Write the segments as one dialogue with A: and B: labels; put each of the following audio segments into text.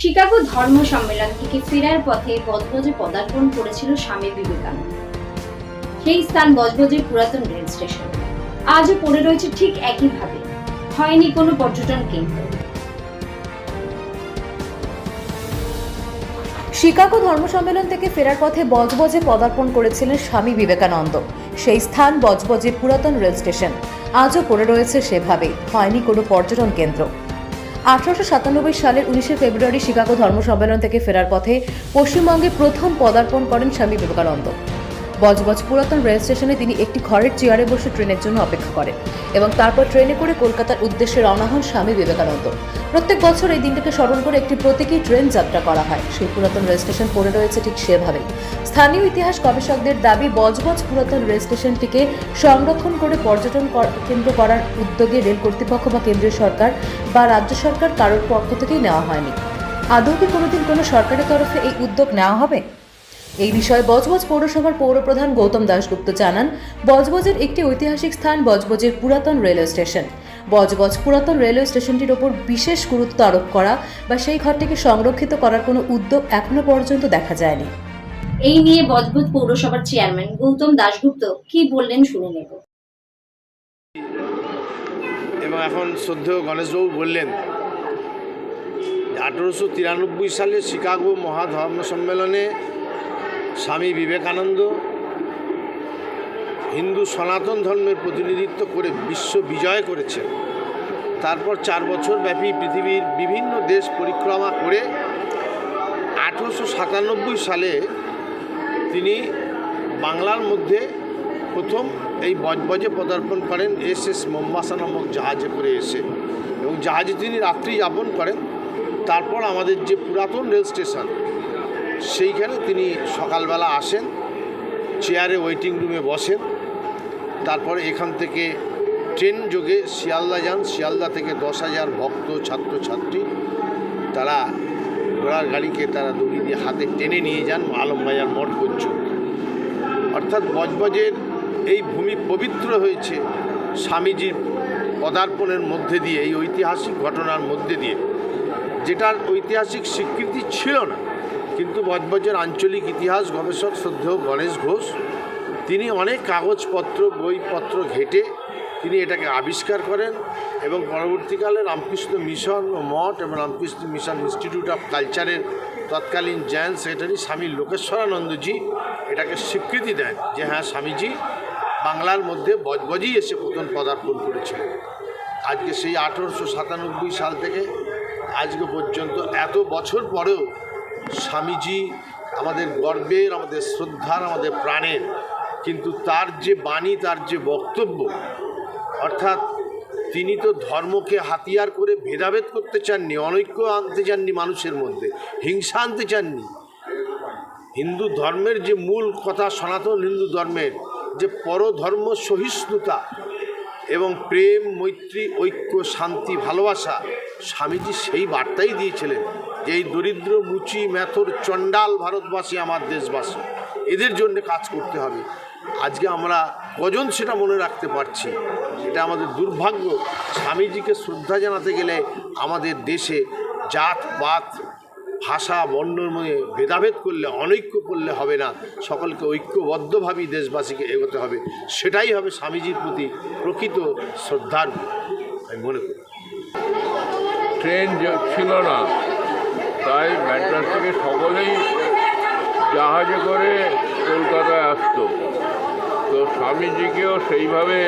A: Chicago ধর্ম সম্মেলন থেকে ফেরার পথে বজবজে পদার্পণ করেছিল স্বামী বিবেকানন্দ। সেই স্থান বজবজের পুরাতন রেল স্টেশন। আজও পড়ে রয়েছে ঠিক একইভাবে। হয়নি কোনো পর্যটন কেন্দ্র।
B: শিকাগো ধর্ম সম্মেলন থেকে ফেরার পথে বজবজে পদার্পণ করেছিলেন স্বামী বিবেকানন্দ। সেই স্থান বজবজে পুরাতন রেল স্টেশন। আজও পড়ে রয়েছে সেভাবে। হয়নি কোনো পর্যটন কেন্দ্র। আঠারোশো সাতানব্বই সালের উনিশে ফেব্রুয়ারি শিকাগো ধর্ম সম্মেলন থেকে ফেরার পথে পশ্চিমবঙ্গে প্রথম পদার্পণ করেন স্বামী বিবেকানন্দ। বজবজ পুরাতন রেল স্টেশনে তিনি একটি ঘরের চেয়ারে বসে ট্রেনের জন্য অপেক্ষা করেন এবং তারপর ট্রেনে করে কলকাতার উদ্দেশ্যে রওনা হন স্বামী বিবেকানন্দ। প্রত্যেক বছর এই দিনটাকে স্মরণ করে একটি প্রতীকী ট্রেন যাত্রা করা হয়। সেই পুরাতন রেল স্টেশন পড়ে রয়েছে ঠিক সেভাবেই। স্থানীয় ইতিহাস গবেষকদের দাবি, বজবজ পুরাতন রেল স্টেশনটিকে সংরক্ষণ করে পর্যটন কেন্দ্র করার উদ্যোগে রেল কর্তৃপক্ষ বা কেন্দ্রীয় সরকার বা রাজ্য সরকার কারোর পক্ষ থেকেই নেওয়া হয়নি। আদৌ কি কোনোদিন কোনো সরকারের তরফে এই উদ্যোগ নেওয়া হবে? এই বিষয়ে বজবজ পৌরসভার পৌরপ্রধান গৌতম দাশগুপ্ত জানান বজবজের একটি ঐতিহাসিক স্থান বজবজের পুরাতন রেলওয়ে স্টেশন। বজবজ পুরাতন রেলওয়ে স্টেশনটির ওপর বিশেষ গুরুত্ব আরোপ করা বা সেই ঘরটিকে সংরক্ষিত করার কোনো উদ্যোগ এখনও পর্যন্ত দেখা যায়নি।
A: এই নিয়ে বজবজ পৌরসভার চেয়ারম্যান গৌতম দাশগুপ্ত কি বললেন শুনে নেব।
C: এবং এখন শ্রদ্ধেয় গণেশবাবু বললেন আঠেরোশো তিরানব্বই সালে শিকাগো মহাধর্ম সম্মেলনে স্বামী বিবেকানন্দ হিন্দু সনাতন ধর্মের প্রতিনিধিত্ব করে বিশ্ব বিজয় করেছেন। তারপর চার বছর ব্যাপী পৃথিবীর বিভিন্ন দেশ পরিক্রমা করে আঠেরোশো সাতানব্বই সালে তিনি বাংলার মধ্যে প্রথম এই বজবজে পদার্পণ করেন, এস এস মোম্বাসা নামক জাহাজে করে এসে এবং জাহাজে তিনি রাত্রি যাপন করেন। তারপর আমাদের যে পুরাতন রেল স্টেশন সেইখানে তিনি সকালবেলা আসেন, চেয়ারে ওয়েটিং রুমে বসেন। তারপরে এখান থেকে ট্রেন যোগে শিয়ালদা যান। শিয়ালদা থেকে দশ হাজার ভক্ত, ছাত্রছাত্রী, তারা ঘোড়ার গাড়িকে তারা দড়ি দিয়ে হাতে টেনে নিয়ে যান আলমবাজার মঠ পর্যন্ত। অর্থাৎ বজবজের এই ভূমি পবিত্র হয়েছে স্বামীজির পদার্পণের মধ্যে দিয়ে, এই ঐতিহাসিক ঘটনার মধ্যে দিয়ে। যেটার ঐতিহাসিক স্বীকৃতি ছিল না। কিন্তু বজবজের আঞ্চলিক ইতিহাস গবেষক শ্রদ্ধেয় গণেশ ঘোষ, তিনি অনেক কাগজপত্র, বইপত্র ঘেটে তিনি এটাকে আবিষ্কার করেন এবং পরবর্তীকালে রামকৃষ্ণ মিশন ও মঠ এবং রামকৃষ্ণ মিশন ইনস্টিটিউট অফ কালচারের তৎকালীন জয়েন্ট সেক্রেটারি স্বামী লোকেশ্বরানন্দজি এটাকে স্বীকৃতি দেন যে হ্যাঁ স্বামীজি বাংলার মধ্যে বজবজই এসে প্রথম পদার্পণ করেছিলেন। আজকে সেই আঠেরোশো সাতানব্বই সাল থেকে আজকে পর্যন্ত এত বছর পরেও স্বামীজি আমাদের গর্বের, আমাদের শ্রদ্ধার, আমাদের প্রাণের। কিন্তু তার যে বাণী, তার যে বক্তব্য, অর্থাৎ তিনি তো ধর্মকে হাতিয়ার করে ভেদাভেদ করতে চাননি, অনৈক্য আনতে চাননি মানুষের মধ্যে, হিংসা আনতে চাননি। হিন্দু ধর্মের যে মূল কথা সনাতন হিন্দু ধর্মের, যে পরধর্ম সহিষ্ণুতা এবং প্রেম, মৈত্রী, ঐক্য, শান্তি, ভালোবাসা, স্বামীজি সেই বার্তাই দিয়েছিলেন। এই দরিদ্র, মুচি, ম্যাথর, চণ্ডাল ভারতবাসী আমার দেশবাসী, এদের জন্য কাজ করতে হবে। আজকে আমরা কজন সেটা মনে রাখতে পারছি? এটা আমাদের দুর্ভাগ্য। স্বামীজিকে শ্রদ্ধা জানাতে গেলে আমাদের দেশে জাত পাত ভাষা বর্ণের মধ্যে ভেদাভেদ করলে, অনৈক্য করলে হবে না। সকলকে ঐক্যবদ্ধভাবেই দেশবাসীকে এগোতে হবে। সেটাই হবে স্বামীজির প্রতি প্রকৃত শ্রদ্ধার আমি মনে করি।
D: ট্রেন ছিল না। তাই ম্যাড্রাস থেকে সকলেই জাহাজে করে কলকাতায় আসতো। তো স্বামীজিকেও সেইভাবে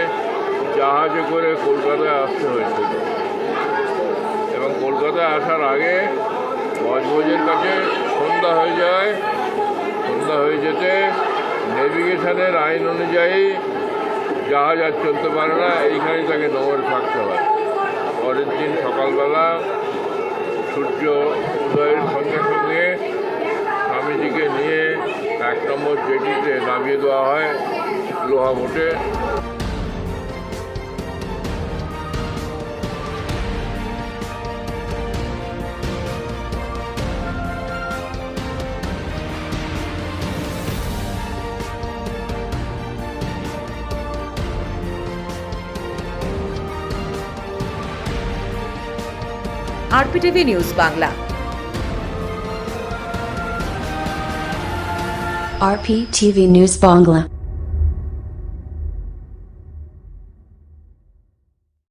D: জাহাজে করে কলকাতায় আসতে হয়েছিল। এবং কলকাতায় আসার আগে বজবজের কাছে সন্ধ্যা হয়ে যায়। সন্ধ্যা হয়ে যেতে নেভিগেশনের আইন অনুযায়ী জাহাজ আর চলতে পারে না। এইখানেই তাকে নগরে থাকতে হয়। পরের দিন সকালবেলা সূর্য উদয়ের সঙ্গে সঙ্গে স্বামীজিকে নিয়ে এক নম্বর জেটিতে নামিয়ে দেওয়া হয় লোহা বোটে
B: RPTV news Bangla
E: RPTV News Bangla.